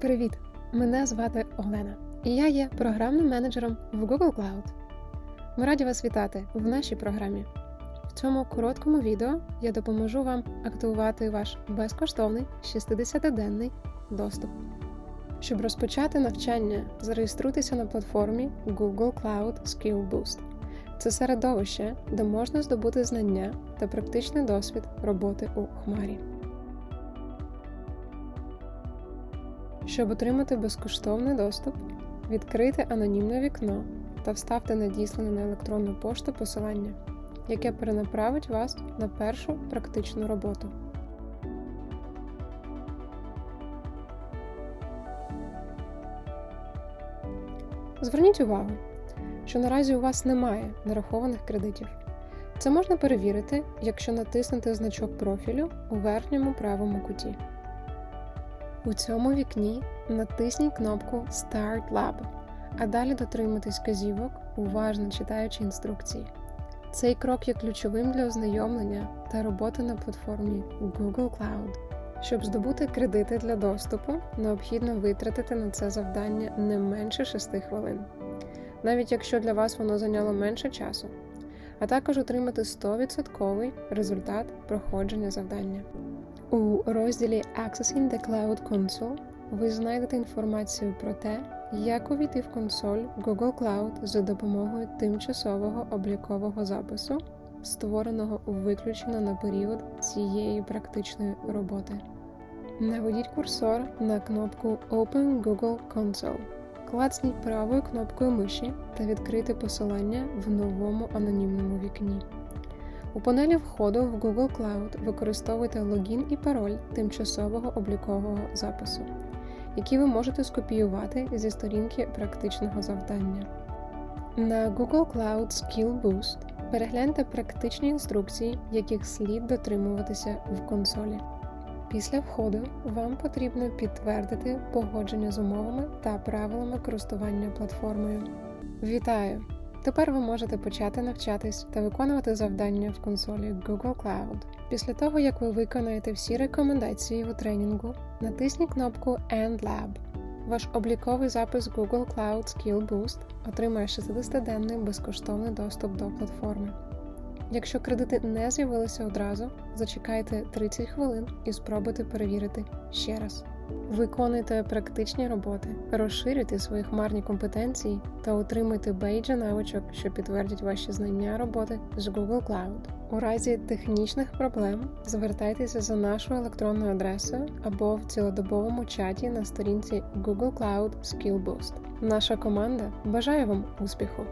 Привіт! Мене звати Олена, і я є програмним менеджером в Google Cloud. Ми раді вас вітати в нашій програмі. В цьому короткому відео я допоможу вам активувати ваш безкоштовний 60-денний доступ. Щоб розпочати навчання, зареєструйтеся на платформі Google Cloud Skill Boost. Це середовище, де можна здобути знання та практичний досвід роботи у Хмарі. Щоб отримати безкоштовний доступ, відкрийте анонімне вікно та вставте надіслане на електронну пошту посилання, яке перенаправить вас на першу практичну роботу. Зверніть увагу, що наразі у вас немає нарахованих кредитів. Це можна перевірити, якщо натиснути значок профілю у верхньому правому куті. У цьому вікні натисніть кнопку Start Lab, а далі дотримуйтесь вказівок, уважно читаючи інструкції. Цей крок є ключовим для ознайомлення та роботи на платформі Google Cloud. Щоб здобути кредити для доступу, необхідно витратити на це завдання не менше 6 хвилин, навіть якщо для вас воно зайняло менше часу, а також отримати 100% результат проходження завдання. У розділі Accessing the Cloud Console ви знайдете інформацію про те, як увійти в консоль Google Cloud за допомогою тимчасового облікового запису, створеного виключно на період цієї практичної роботи. Наведіть курсор на кнопку Open Google Console. Клацніть правою кнопкою миші та відкрийте посилання в новому анонімному вікні. У панелі входу в Google Cloud використовуйте логін і пароль тимчасового облікового запису, які ви можете скопіювати зі сторінки практичного завдання. На Google Cloud Skill Boost перегляньте практичні інструкції, яких слід дотримуватися в консолі. Після входу вам потрібно підтвердити погодження з умовами та правилами користування платформою. Вітаю! Тепер ви можете почати навчатись та виконувати завдання в консолі Google Cloud. Після того, як ви виконаєте всі рекомендації у тренінгу, натисніть кнопку End Lab. Ваш обліковий запис Google Cloud Skill Boost отримає 60-денний безкоштовний доступ до платформи. Якщо кредити не з'явилися одразу, зачекайте 30 хвилин і спробуйте перевірити ще раз. Виконуйте практичні роботи, розширюйте свої хмарні компетенції та отримуйте бейджі навичок, що підтвердять ваші знання роботи з Google Cloud. У разі технічних проблем звертайтеся за нашою електронною адресою або в цілодобовому чаті на сторінці Google Cloud Skill Boost. Наша команда бажає вам успіху!